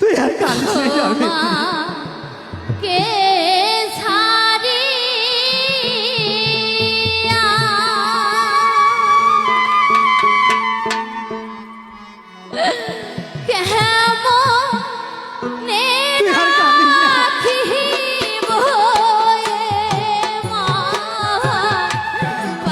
তুই আর কান্দিস না।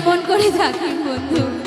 কেমন করে থাকি বন্ধু।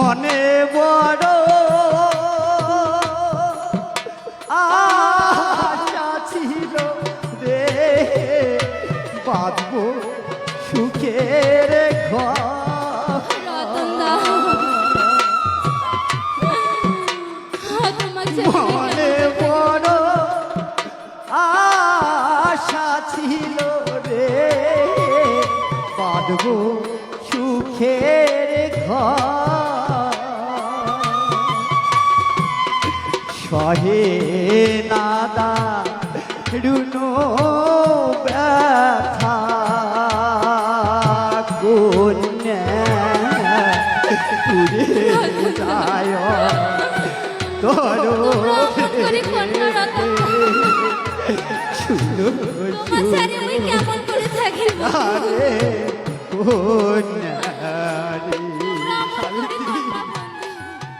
মনে বড়। আশা ছিল রে বাঁধব সুখের তোমাকে মনে বড়। আশা ছিল রে বাঁধব সুখের ঘর। সহে নাদা রুনো ব্যথা কন্যা যায়। তরো করে কন্যা আরে